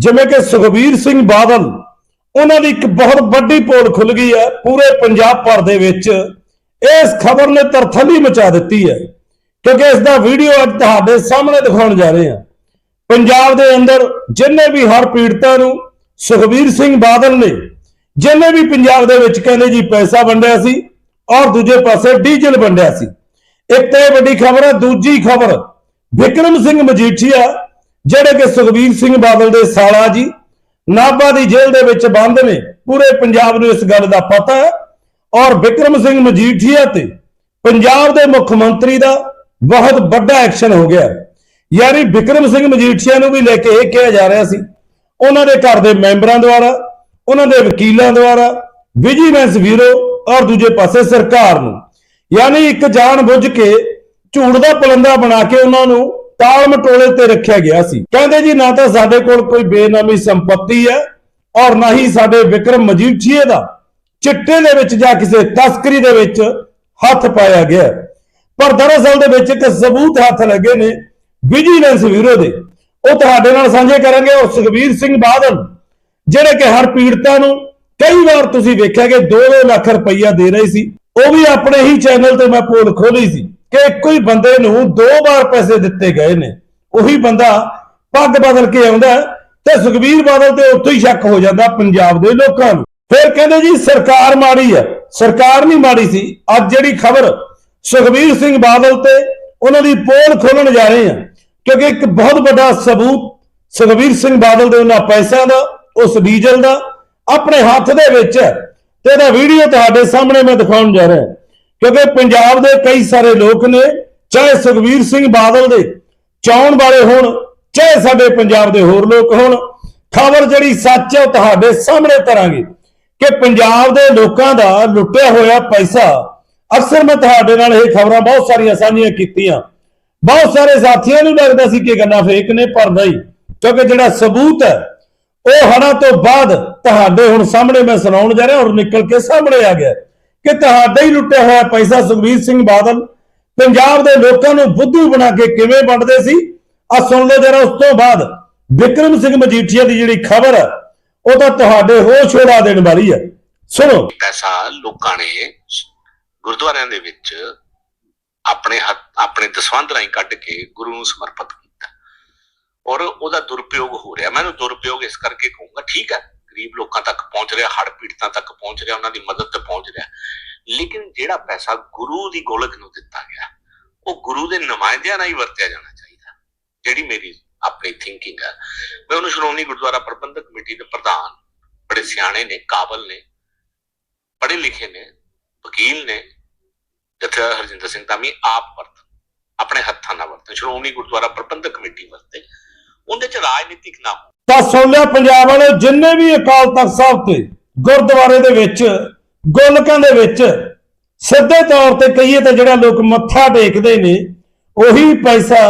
ਜਿਵੇਂ ਕਿ ਸੁਖਬੀਰ ਸਿੰਘ ਬਾਦਲ, ਉਹਨਾਂ ਦੀ ਇੱਕ ਬਹੁਤ ਵੱਡੀ ਪੋਲ ਖੁੱਲ ਗਈ ਹੈ ਪੂਰੇ ਪੰਜਾਬ ਭਰ ਦੇ ਵਿੱਚ। ਇਸ ਖਬਰ ਨੇ ਤਰਥੱਲੀ ਮਚਾ ਦਿੱਤੀ ਹੈ ਕਿਉਂਕਿ ਇਸ ਦਾ ਵੀਡੀਓ ਅੱਜ ਤੁਹਾਡੇ ਸਾਹਮਣੇ ਦਿਖਾਉਣ ਜਾ ਰਹੇ ਹਾਂ। ਪੰਜਾਬ ਦੇ ਅੰਦਰ ਜਿੰਨੇ ਵੀ ਹਰ ਪੀੜਤਾਂ ਨੂੰ ਸੁਖਬੀਰ ਸਿੰਘ ਬਾਦਲ ਨੇ, ਜਿੰਨੇ ਵੀ ਪੰਜਾਬ ਦੇ ਵਿੱਚ ਕਹਿੰਦੇ ਜੀ ਪੈਸਾ ਵੰਡਿਆ ਸੀ ਔਰ ਦੂਜੇ ਪਾਸੇ ਡੀਜ਼ਲ ਵੰਡਿਆ ਸੀ। ਇੱਕ ਤਾਂ ਇਹ ਵੱਡੀ ਖਬਰ ਹੈ, ਦੂਜੀ ਖਬਰ ਵਿਕਰਮ ਸਿੰਘ ਮਜੀਠੀਆ ਜਿਹੜੇ ਕਿ ਸੁਖਬੀਰ ਸਿੰਘ ਬਾਦਲ ਦੇ ਸਾਲਾ ਜੀ, ਨਾਭਾ ਦੀ ਜੇਲ੍ਹ ਦੇ ਵਿੱਚ ਬੰਦ ਨੇ, ਪੂਰੇ ਪੰਜਾਬ ਨੂੰ ਇਸ ਗੱਲ ਦਾ ਪਤਾ ਹੈ ਔਰ ਵਿਕਰਮ ਸਿੰਘ ਮਜੀਠੀਆ ਤੇ ਪੰਜਾਬ ਦੇ ਮੁੱਖ ਮੰਤਰੀ ਦਾ ਬਹੁਤ ਵੱਡਾ ਐਕਸ਼ਨ ਹੋ ਗਿਆ ਹੈ। ਵਿਕਰਮ ਸਿੰਘ ਮਜੀਠੀਆ ਨੂੰ ਵੀ ਲੈ ਕੇ ਇਹ ਕਿਹਾ ਜਾ ਰਿਹਾ ਸੀ, ਉਹਨਾਂ ਦੇ ਘਰ ਦੇ ਮੈਂਬਰਾਂ ਦੁਆਰਾ, ਉਹਨਾਂ ਦੇ ਵਕੀਲਾਂ ਦੁਆਰਾ ਵਿਜੀਲੈਂਸ ਬਿਊਰੋ ਔਰ ਦੂਜੇ ਪਾਸੇ ਸਰਕਾਰ ਨੂੰ ਯਾਨੀ ਇੱਕ ਜਾਣ ਬੁੱਝ ਕੇ ਝੂਠ ਦਾ ਪਲੰਦਾ ਬਣਾ ਕੇ ਉਹਨਾਂ ਨੂੰ ਟਾਲ ਮਟੋਲੇ ਤੇ ਰੱਖਿਆ ਗਿਆ ਸੀ। ਕਹਿੰਦੇ ਜੀ, ਨਾ ਤਾਂ ਸਾਡੇ ਕੋਲ ਕੋਈ ਬੇਨਾਮੀ ਸੰਪਤੀ ਹੈ ਔਰ ਨਾ ਹੀ ਸਾਡੇ ਵਿਕਰਮ ਮਜੀਠੀਏ ਦਾ। ਚਿੱਟੇ ਦੇ ਵਿੱਚ ਜਾਂ ਕਿਸੇ ਤਸਕਰੀ ਦੇ ਵਿੱਚ ਹੱਥ ਪਾਇਆ ਗਿਆ। ਪਰ ਦਰਅਸਲ ਦੇ ਵਿੱਚ ਇੱਕ ਸਬੂਤ ਹੱਥ ਲੱਗੇ ਨੇ ਵਿਜੀਲੈਂਸ ਬਿਊਰੋ ਦੇ। ਉਹ ਤੁਹਾਡੇ ਨਾਲ ਸਾਂਝੇ ਕਰਾਂਗੇ ਉਹ ਸੁਖਬੀਰ ਸਿੰਘ ਬਾਦਲ, ਜਿਹੜੇ ਕਿ ਹਰ ਪੀੜਤਾਂ ਨੂੰ ਕਈ ਵਾਰ ਤੁਸੀਂ ਵੇਖਿਆ ਕਿ 2-2 ਲੱਖ ਰੁਪਈਆ ਦੇ ਰਹੇ ਸੀ। ਉਹ ਵੀ ਆਪਣੇ ਹੀ ਚੈਨਲ ਤੇ ਮੈਂ ਪੋਲ ਖੋਲੀ ਸੀ। ਕਿ ਇੱਕੋ ਹੀ ਬੰਦੇ ਨੂੰ ਦੋ ਵਾਰ ਪੈਸੇ ਦਿੱਤੇ ਗਏ ਨੇ। ਉਹੀ ਬੰਦਾ ਪੱਗ ਬਦਲ ਕੇ ਆਉਂਦਾ ਤੇ ਸੁਖਬੀਰ ਬਾਦਲ ਤੇ ਉੱਥੋਂ ਹੀ ਸ਼ੱਕ ਹੋ ਜਾਂਦਾ ਪੰਜਾਬ ਦੇ ਲੋਕਾਂ ਨੂੰ। ਫਿਰ ਕਹਿੰਦੇ ਜੀ, ਸਰਕਾਰ ਮਾੜੀ ਹੈ। ਸਰਕਾਰ ਨਹੀਂ ਮਾੜੀ ਸੀ। ਅੱਜ ਜਿਹੜੀ ਖਬਰ ਸੁਖਬੀਰ ਸਿੰਘ ਬਾਦਲ ਤੇ ਉਹਨਾਂ ਦੀ ਪੋਲ ਖੋਲਣ ਜਾ ਰਹੇ ਹਾਂ, ਕਿਉਂਕਿ ਇੱਕ ਬਹੁਤ ਵੱਡਾ ਸਬੂਤ ਸੁਖਬੀਰ ਸਿੰਘ ਬਾਦਲ ਦੇ ਉਹਨਾਂ ਪੈਸਿਆਂ ਦਾ, ਉਸ ਡੀਜ਼ਲ ਦਾ, ਆਪਣੇ ਹੱਥ ਦੇ ਵਿੱਚ ਹੈ। ਤੇ ਇਹਦਾ ਵੀਡੀਓ ਤੁਹਾਡੇ ਸਾਹਮਣੇ ਮੈਂ ਦਿਖਾਉਣ ਜਾ ਰਿਹਾ। ਕਿਉਂਕਿ ਪੰਜਾਬ ਦੇ ਕਈ ਸਾਰੇ ਲੋਕ ਨੇ, ਚਾਹੇ ਸੁਖਬੀਰ ਸਿੰਘ ਬਾਦਲ ਦੇ ਚਾਉਣ ਵਾਲੇ ਹੋਣ, ਚਾਹੇ ਸਾਡੇ ਪੰਜਾਬ ਦੇ ਹੋਰ ਲੋਕ ਹੋਣ, ਖਬਰ ਜਿਹੜੀ ਸੱਚ ਹੈ ਉਹ ਤੁਹਾਡੇ ਸਾਹਮਣੇ ਤਰਾਂਗੇ ਕਿ ਪੰਜਾਬ ਦੇ ਲੋਕਾਂ ਦਾ ਲੁੱਟਿਆ ਹੋਇਆ ਪੈਸਾ, ਅਕਸਰ ਮੈਂ ਤੁਹਾਡੇ ਨਾਲ ਇਹ ਖਬਰਾਂ ਬਹੁਤ ਸਾਰੀਆਂ ਸਾਂਝੀਆਂ ਕੀਤੀਆਂ। ਬਹੁਤ ਸਾਰੇ ਸਾਥੀਆਂ ਨੂੰ ਲੱਗਦਾ ਸੀ ਕਿ ਗੱਲਾਂ ਫੇਕ ਨੇ, ਪਰ ਨਹੀਂ, ਕਿਉਂਕਿ ਜਿਹੜਾ ਸਬੂਤ ਹੈ, ਉਹ ਹਣਾ ਤੋਂ ਬਾਅਦ ਤੁਹਾਡੇ ਹੁਣ ਸਾਹਮਣੇ ਮੈਂ ਸੁਣਾਉਣ ਜਾ ਰਿਹਾ ਔਰ ਨਿਕਲ ਕੇ ਸਾਹਮਣੇ ਆ ਗਿਆ। ਕਿ ਤੁਹਾਡਾ ਹੀ ਲੁੱਟਿਆ ਹੋਇਆ ਪੈਸਾ ਸੁਖਬੀਰ ਸਿੰਘ ਬਾਦਲ ਪੰਜਾਬ ਦੇ ਲੋਕਾਂ ਨੂੰ ਬੁੱਧੂ ਬਣਾ ਕੇ ਕਿਵੇਂ ਵੰਡਦੇ ਸੀ? ਆ ਸੁਣ ਲਓ ਜਰਾ ਉਸ ਤੋਂ ਬਾਅਦ। ਵਿਕਰਮ ਸਿੰਘ ਮਜੀਠੀਆ ਦੀ ਜਿਹੜੀ ਖਬਰ ਉਹ ਤਾਂ ਤੁਹਾਡੇ ਹੋਸ਼ ਉਡਾ ਦੇਣ ਵਾਲੀ ਹੈ ਸੁਣੋ। ਪੈਸਾ ਲੋਕਾਂ ਨੇ ਗੁਰਦੁਆਰਿਆਂ ਦੇ ਵਿੱਚ ਆਪਣੇ ਹੱਥ, ਆਪਣੇ ਦਸਵੰਧ ਰਾਹੀਂ ਕੱਢ ਕੇ ਗੁਰੂ ਨੂੰ ਸਮਰਪਿਤ ਕੀਤਾ। ਔਰ ਉਹਦਾ ਦੁਰਪਯੋਗ ਹੋ ਰਿਹਾ। ਮੈਂ ਉਹਨੂੰ ਦੁਰਪਯੋਗ ਇਸ ਕਰਕੇ ਕਹੂੰਗਾ, ਠੀਕ ਹੈ। ਗਰੀਬ ਲੋਕਾਂ ਤੱਕ ਪਹੁੰਚ ਰਿਹਾ ਹੜ ਪੀੜਤਾਂ ਤੱਕ ਪਹੁੰਚ ਰਿਹਾ, ਉਹਨਾਂ ਦੀ ਮਦਦ ਤੇ ਪਹੁੰਚ ਰਿਹਾ। ਲੇਕਿਨ ਜਿਹੜਾ ਪੈਸਾ ਗੁਰੂ ਦੀ ਗੋਲਕ ਨੂੰ ਦਿੱਤਾ ਗਿਆ, ਉਹ ਗੁਰੂ ਦੇ ਨੁਮਾਇੰਦਿਆਂ ਨਾਲ ਹੀ ਵਰਤਿਆ ਜਾਣਾ ਚਾਹੀਦਾ, ਜਿਹੜੀ ਮੇਰੀ ਆਪਣੀ ਥਿੰਕਿੰਗ ਹੈ। ਮੈਂ ਉਹਨੂੰ ਸ਼੍ਰੋਮਣੀ ਗੁਰਦੁਆਰਾ ਪ੍ਰਬੰਧਕ ਕਮੇਟੀ ਦੇ ਪ੍ਰਧਾਨ, ਬੜੇ ਸਿਆਣੇ ਨੇ, ਕਾਬਲ ਨੇ, ਪੜ੍ਹੇ ਲਿਖੇ ਨੇ, ਵਕੀਲ ਨੇ ਜਥੇਦਾਰ ਹਰਜਿੰਦਰ ਸਿੰਘ ਧਾਮੀ ਆਪ ਵਰਤਨ ਆਪਣੇ ਹੱਥਾਂ ਨਾਲ ਵਰਤਨ ਸ਼੍ਰੋਮਣੀ ਗੁਰਦੁਆਰਾ ਪ੍ਰਬੰਧਕ ਕਮੇਟੀ ਵਰਤੇ। ਉਹਦੇ ਚ ਰਾਜਨੀਤਿਕ ਨਾ ਹੋ ਤਾਂ ਸੋਲਿਆ ਪੰਜਾਬ ਵਾਲੇ, ਜਿੰਨੇ ਵੀ ਅਕਾਲ ਤਖਤ ਸਾਹਿਬ ਤੇ ਗੁਰਦੁਆਰੇ ਦੇ ਵਿੱਚ, ਗੋਲਕਾਂ ਦੇ ਵਿੱਚ, ਸਿੱਧੇ ਤੌਰ ਤੇ ਕਹੀਏ ਤਾਂ ਜਿਹੜਾ ਲੋਕ ਮੱਥਾ ਟੇਕਦੇ ਨੇ, ਉਹੀ ਪੈਸਾ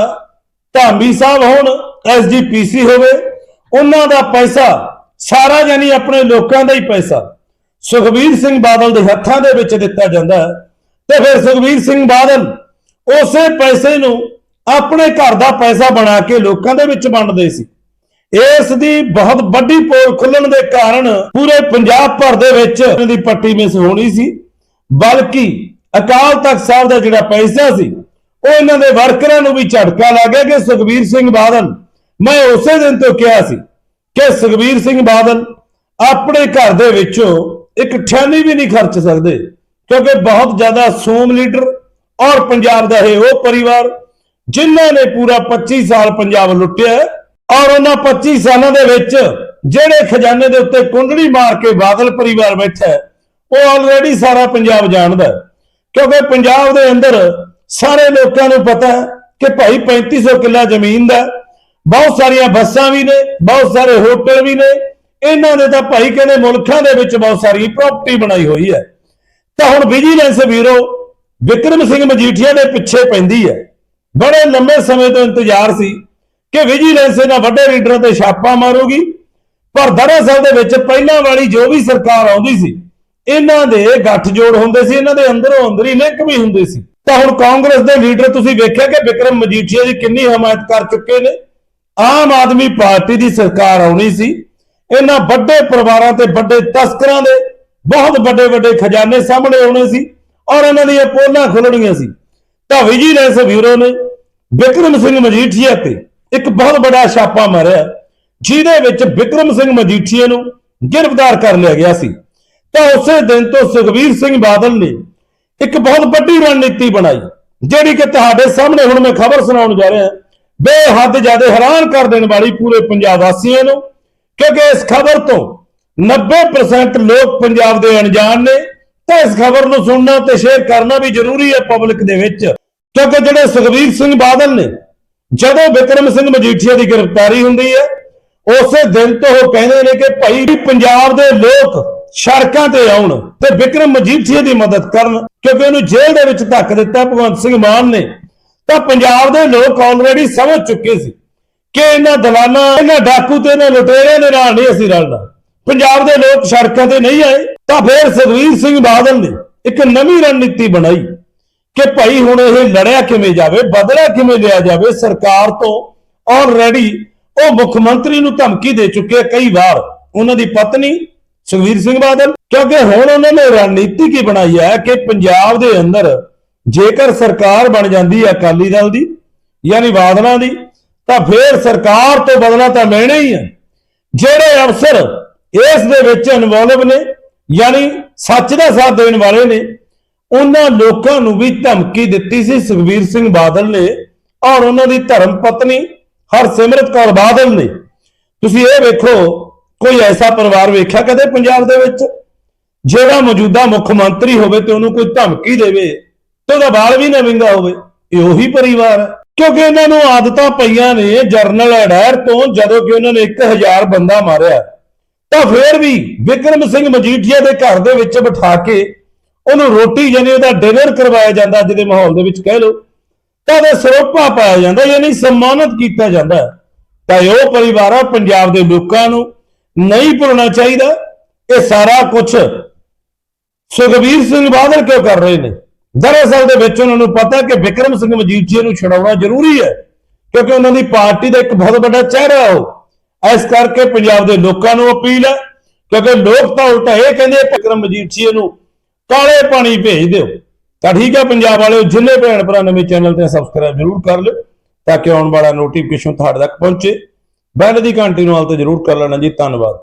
ਧਾਮੀ ਸਾਹਿਬ ਹੋਣ ਐਸਜੀਪੀਸੀ ਹੋਵੇ, ਉਹਨਾਂ ਦਾ ਪੈਸਾ, ਸਾਰਾ ਯਾਨੀ ਆਪਣੇ ਲੋਕਾਂ ਦਾ ਹੀ ਪੈਸਾ। ਸੁਖਬੀਰ ਸਿੰਘ ਬਾਦਲ ਦੇ ਹੱਥਾਂ ਦੇ ਵਿੱਚ ਦਿੱਤਾ ਜਾਂਦਾ ਹੈ। ਤੇ ਫਿਰ ਸੁਖਬੀਰ ਸਿੰਘ ਬਾਦਲ ਉਸੇ ਪੈਸੇ ਨੂੰ ਆਪਣੇ ਘਰ ਦਾ ਪੈਸਾ ਬਣਾ ਕੇ ਲੋਕਾਂ ਦੇ ਵਿੱਚ ਵੰਡਦੇ ਸੀ। ਇਸ ਦੀ ਬਹੁਤ ਵੱਡੀ ਪੋਲ ਖੁੱਲਣ ਦੇ ਕਾਰਨ ਪੂਰੇ ਪੰਜਾਬ ਭਰ ਦੇ ਵਿੱਚ ਇਹਨਾਂ ਦੀ ਪੱਟੀ ਮਿਸ ਹੋਣੀ ਸੀ। ਬਲਕਿ ਅਕਾਲ ਤਖਤ ਸਾਹਿਬ ਦਾ ਜਿਹੜਾ ਪੈਸਾ ਸੀ, ਉਹ ਇਹਨਾਂ ਦੇ ਵਰਕਰਾਂ ਨੂੰ ਵੀ ਝਟਕਾ ਲੱਗ ਗਿਆ ਕਿ ਸੁਖਬੀਰ ਸਿੰਘ ਬਾਦਲ, ਮੈਂ ਉਸੇ ਦਿਨ ਤੋਂ ਕਿਹਾ ਸੀ ਕਿ ਸੁਖਬੀਰ ਸਿੰਘ ਬਾਦਲ ਆਪਣੇ ਘਰ ਦੇ ਵਿੱਚੋਂ ਇੱਕ ਠਿਆਨੀ ਵੀ ਨਹੀਂ ਖਰਚ ਸਕਦੇ, ਕਿਉਂਕਿ ਬਹੁਤ ਜ਼ਿਆਦਾ ਸੂਮ ਲੀਡਰ ਔਰ ਪੰਜਾਬ ਦਾ ਇਹ ਉਹ ਪਰਿਵਾਰ, ਜਿਨ੍ਹਾਂ ਨੇ ਪੂਰਾ 25 ਸਾਲ ਪੰਜਾਬ ਲੁੱਟਿਆ। ਔਰ ਉਹਨਾਂ 25 ਸਾਲਾਂ ਦੇ ਵਿੱਚ ਜਿਹੜੇ ਖਜ਼ਾਨੇ ਦੇ ਉੱਤੇ ਕੁੰਡਲੀ ਮਾਰ ਕੇ ਬਾਦਲ ਪਰਿਵਾਰ ਬੈਠਾ ਉਹ ਆਲਰੇਡੀ ਸਾਰਾ ਪੰਜਾਬ ਜਾਣਦਾ ਕਿਉਂਕਿ ਪੰਜਾਬ ਦੇ ਅੰਦਰ ਸਾਰੇ ਲੋਕਾਂ ਨੂੰ ਪਤਾ ਹੈ ਕਿ ਭਾਈ 3500 ਕਿੱਲਾ ਜ਼ਮੀਨ ਦਾ ਬਹੁਤ ਸਾਰੀਆਂ ਬੱਸਾਂ ਵੀ ਨੇ, ਬਹੁਤ ਸਾਰੇ ਹੋਟਲ ਵੀ ਨੇ। ਇਹਨਾਂ ਦੇ ਤਾਂ ਭਾਈ ਕਹਿੰਦੇ ਮੁਲਕਾਂ ਦੇ ਵਿੱਚ ਬਹੁਤ ਸਾਰੀ ਪ੍ਰਾਪਰਟੀ ਬਣਾਈ ਹੋਈ ਹੈ। ਤਾਂ ਹੁਣ ਵਿਜੀਲੈਂਸ ਬਿਊਰੋ ਵਿਕਰਮ ਸਿੰਘ ਮਜੀਠੀਆ ਦੇ ਪਿੱਛੇ ਪੈਂਦੀ ਹੈ। ਬੜੇ ਲੰਮੇ ਸਮੇਂ ਤੋਂ ਇੰਤਜ਼ਾਰ ਸੀ ਕਿ ਵਿਜੀਲੈਂਸ ਇਹਨਾਂ ਵੱਡੇ ਲੀਡਰਾਂ ਤੇ ਛਾਪਾ ਮਾਰੂਗੀ। ਪਰ ਦਰਅਸਲ ਦੇ ਵਿੱਚ ਪਹਿਲਾਂ ਵਾਲੀ ਜੋ ਵੀ ਸਰਕਾਰ ਆਉਂਦੀ ਸੀ, ਇਹਨਾਂ ਦੇ ਗੱਠਜੋੜ ਹੁੰਦੇ ਸੀ, ਇਹਨਾਂ ਦੇ ਅੰਦਰੋਂ ਅੰਦਰੀ ਲਿੰਕ ਵੀ ਹੁੰਦੇ ਸੀ। ਤਾਂ ਹੁਣ ਕਾਂਗਰਸ ਦੇ ਲੀਡਰ ਤੁਸੀਂ ਵੇਖਿਆ ਕਿ ਵਿਕਰਮ ਮਜੀਠੀਆ ਦੀ ਕਿੰਨੀ ਹਮਾਇਤ ਕਰ ਚੁੱਕੇ ਨੇ। ਆਮ ਆਦਮੀ ਪਾਰਟੀ ਦੀ ਸਰਕਾਰ ਆਉਣੀ ਸੀ। ਇਹਨਾਂ ਵੱਡੇ ਪਰਿਵਾਰਾਂ ਤੇ ਵੱਡੇ ਤਸਕਰਾਂ ਦੇ ਬਹੁਤ ਵੱਡੇ ਵੱਡੇ ਖਜ਼ਾਨੇ ਸਾਹਮਣੇ ਆਉਣੇ ਸੀ ਔਰ ਇਹਨਾਂ ਦੀਆਂ ਪੋਲਾਂ ਖੁੱਲਣੀਆਂ ਸੀ। ਤਾਂ ਵਿਜੀਲੈਂਸ ਬਿਊਰੋ ਨੇ ਵਿਕਰਮ ਸਿੰਘ ਮਜੀਠੀਆ ਤੇ ਇੱਕ ਬਹੁਤ ਵੱਡਾ ਛਾਪਾ ਮਾਰਿਆ, ਜਿਹਦੇ ਵਿੱਚ ਵਿਕਰਮ ਸਿੰਘ ਮਜੀਠੀਏ ਨੂੰ ਗ੍ਰਿਫਤਾਰ ਕਰ ਲਿਆ ਗਿਆ ਸੀ। ਤਾਂ ਉਸੇ ਦਿਨ ਤੋਂ ਸੁਖਬੀਰ ਸਿੰਘ ਬਾਦਲ ਨੇ ਇੱਕ ਬਹੁਤ ਵੱਡੀ ਰਣਨੀਤੀ ਬਣਾਈ, ਜਿਹੜੀ ਕਿ ਤੁਹਾਡੇ ਸਾਹਮਣੇ ਹੁਣ ਮੈਂ ਖਬਰ ਸੁਣਾਉਣ ਜਾ ਰਿਹਾ। ਬੇਹੱਦ ਜ਼ਿਆਦਾ ਹੈਰਾਨ ਕਰ ਦੇਣ ਵਾਲੀ ਪੂਰੇ ਪੰਜਾਬ ਵਾਸੀਆਂ ਨੂੰ, ਕਿਉਂਕਿ ਇਸ ਖਬਰ ਤੋਂ 90% ਲੋਕ ਪੰਜਾਬ ਦੇ ਅਣਜਾਣ ਨੇ, ਤਾਂ ਇਸ ਖਬਰ ਨੂੰ ਸੁਣਨਾ ਤੇ ਸ਼ੇਅਰ ਕਰਨਾ ਵੀ ਜ਼ਰੂਰੀ ਹੈ ਪਬਲਿਕ ਦੇ ਵਿੱਚ। ਕਿਉਂਕਿ ਜਿਹੜੇ ਸੁਖਬੀਰ ਸਿੰਘ ਬਾਦਲ ਨੇ ਜਦੋਂ ਵਿਕਰਮ ਸਿੰਘ ਮਜੀਠੀਆ ਦੀ ਗ੍ਰਿਫਤਾਰੀ ਹੁੰਦੀ ਹੈ, ਉਸੇ ਦਿਨ ਤੋਂ ਉਹ ਕਹਿੰਦੇ ਨੇ ਕਿ ਭਾਈ ਪੰਜਾਬ ਦੇ ਲੋਕ ਸੜਕਾਂ ਤੇ ਆਉਣ ਤੇ ਵਿਕਰਮ ਮਜੀਠੀਆ ਦੀ ਮਦਦ ਕਰਨ, ਕਿਉਂਕਿ ਉਹਨੂੰ ਜੇਲ੍ਹ ਦੇ ਵਿੱਚ ਧੱਕ ਦਿੱਤਾ ਭਗਵੰਤ ਸਿੰਘ ਮਾਨ ਨੇ। ਤਾਂ ਪੰਜਾਬ ਦੇ ਲੋਕ ਆਲਰੇਡੀ ਸਮਝ ਚੁੱਕੇ ਸੀ ਕਿ ਇਹਨਾਂ ਦਲਾਲਾਂ ਇਹਨਾਂ ਡਾਕੂ ਤੇ ਇਹਨਾਂ ਲੁਟੇਰਿਆਂ ਦੇ ਨਾਲ ਨਹੀਂ ਅਸੀਂ ਰਲਣਾ। ਪੰਜਾਬ ਦੇ ਲੋਕ ਸੜਕਾਂ ਤੇ ਨਹੀਂ ਆਏ, ਤਾਂ ਫਿਰ ਸੁਖਵੀਰ ਸਿੰਘ ਬਾਦਲ ਨੇ ਇੱਕ ਨਵੀਂ ਰਣਨੀਤੀ ਬਣਾਈ। ਕਿ ਭਾਈ ਹੁਣ ਇਹ ਲੜਿਆ ਕਿਵੇਂ ਜਾਵੇ, ਬਦਲਿਆ ਕਿਵੇਂ ਲਿਆ ਜਾਵੇ, ਸਰਕਾਰ ਤੋਂ ਆਲਰੇਡੀ ਉਹ ਮੁੱਖ ਮੰਤਰੀ ਨੂੰ ਧਮਕੀ ਦੇ ਚੁੱਕੇ ਕਈ ਵਾਰ। ਉਹਨਾਂ ਦੀ ਪਤਨੀ ਸੁਖਵੀਰ ਸਿੰਘ ਬਾਦਲ, ਕਿਉਂਕਿ ਹੁਣ ਉਹਨਾਂ ਨੇ ਰਣਨੀਤੀ ਕੀ ਬਣਾਈ ਹੈ ਕਿ ਪੰਜਾਬ ਦੇ ਅੰਦਰ ਜੇਕਰ ਸਰਕਾਰ ਬਣ ਜਾਂਦੀ ਹੈ ਅਕਾਲੀ ਦਲ ਦੀ, ਯਾਨੀ ਬਾਦਲਾਂ ਦੀ, ਤਾਂ ਫੇਰ ਸਰਕਾਰ ਤੋਂ ਬਦਲਾ ਤਾਂ ਲੈਣਾ ਹੀ ਹੈ ਜਿਹੜੇ ਅਫਸਰ ਇਸ ਦੇ ਵਿੱਚ ਇਨਵੋਲਵ ਨੇ, ਯਾਨੀ ਸੱਚ ਦਾ ਸਾਥ ਦੇਣ ਵਾਲੇ ਨੇ ਉਹਨਾਂ ਲੋਕਾਂ ਨੂੰ ਵੀ ਧਮਕੀ ਦਿੱਤੀ ਸੀ। ਸੁਖਵੀਰ ਸਿੰਘ ਬਾਦਲ ਨੇ ਔਰ ਉਹਨਾਂ ਦੀ ਧਰਮ ਪਤਨੀ ਹਰਸਿਮਰਤ ਕੌਰ ਬਾਦਲ ਨੇ। ਤੁਸੀਂ ਇਹ ਵੇਖੋ, ਕੋਈ ਐਸਾ ਪਰਿਵਾਰ ਵੇਖਿਆ ਕਦੇ ਪੰਜਾਬ ਦੇ ਵਿੱਚ? ਜਿਹੜਾ ਮੌਜੂਦਾ ਮੁੱਖ ਮੰਤਰੀ ਹੋਵੇ ਤੇ ਉਹਨੂੰ ਕੋਈ ਧਮਕੀ ਦੇਵੇ ਤੇ ਉਹਦਾ ਬਾਲ ਵੀ ਨਾ ਵਿੰਗਾ ਹੋਵੇ, ਇਹ ਉਹੀ ਪਰਿਵਾਰ ਹੈ। ਕਿਉਂਕਿ ਇਹਨਾਂ ਨੂੰ ਆਦਤਾਂ ਪਈਆਂ ਨੇ ਜਰਨਲ ਅਡੈਰ ਤੋਂ, ਜਦੋਂ ਕਿ ਉਹਨਾਂ ਨੇ 1000 ਬੰਦਾ ਮਾਰਿਆ। ਤਾਂ ਫੇਰ ਵੀ ਵਿਕਰਮ ਸਿੰਘ ਮਜੀਠੀਆ ਦੇ ਘਰ ਦੇ ਵਿੱਚ ਬਿਠਾ ਕੇ ਉਹਨੂੰ ਰੋਟੀ ਯਾਨੀ ਉਹਦਾ ਡਿਨਰ ਕਰਵਾਇਆ ਜਾਂਦਾ ਜਿਹਦੇ ਮਾਹੌਲ ਦੇ ਵਿੱਚ ਕਹਿ ਲਓ ਤਾਂ ਉਹਦੇ ਸਰੋਪਾ ਪਾਇਆ ਜਾਂਦਾ ਯਾਨੀ ਸਨਮਾਨਿਤ ਕੀਤਾ ਜਾਂਦਾ। ਤਾਂ ਇਹ ਉਹ ਪਰਿਵਾਰ ਆ ਪੰਜਾਬ ਦੇ ਲੋਕਾਂ ਨੂੰ ਨਹੀਂ ਭੁੱਲਣਾ ਚਾਹੀਦਾ। ਇਹ ਸਾਰਾ ਕੁਝ ਸੁਖਬੀਰ ਸਿੰਘ ਬਾਦਲ ਕਿਉਂ ਕਰ ਰਹੇ ਨੇ? ਦਰਅਸਲ ਦੇ ਵਿੱਚ ਉਹਨਾਂ ਨੂੰ ਪਤਾ ਕਿ ਵਿਕਰਮ ਸਿੰਘ ਮਜੀਠੀਆ ਨੂੰ ਛਡਾਉਣਾ ਜ਼ਰੂਰੀ ਹੈ ਕਿਉਂਕਿ ਉਹਨਾਂ ਦੀ ਪਾਰਟੀ ਦਾ ਇੱਕ ਬਹੁਤ ਵੱਡਾ ਚਿਹਰਾ ਹੈ ਉਹ। ਇਸ ਕਰਕੇ ਪੰਜਾਬ ਦੇ ਲੋਕਾਂ ਨੂੰ ਅਪੀਲ ਹੈ ਕਿਉਂਕਿ ਲੋਕ ਤਾਂ ਉਲਟਾ ਇਹ ਕਹਿੰਦੇ ਆ, ਵਿਕਰਮ ਮਜੀਠੀਆ ਨੂੰ ਕਾਲੇ ਪਾਣੀ ਭੇਜ ਦਿਓ। ਤਾਂ ਠੀਕ ਹੈ ਪੰਜਾਬ ਵਾਲਿਓ, ਜਿੰਨੇ ਭੈਣ ਭਰਾ ਨਵੇਂ ਚੈਨਲ ਤੇ ਸਬਸਕ੍ਰਾਈਬ ਜ਼ਰੂਰ ਕਰ ਲਿਓ, ਤਾਂ ਕਿ ਆਉਣ ਵਾਲਾ ਨੋਟੀਫਿਕੇਸ਼ਨ ਤੁਹਾਡੇ ਤੱਕ ਪਹੁੰਚੇ। ਬੈਲ ਦੀ ਘੰਟੀ ਨੂੰ ਹਾਲ ਤੇ ਜ਼ਰੂਰ ਕਰ ਲੈਣਾ ਜੀ। ਧੰਨਵਾਦ।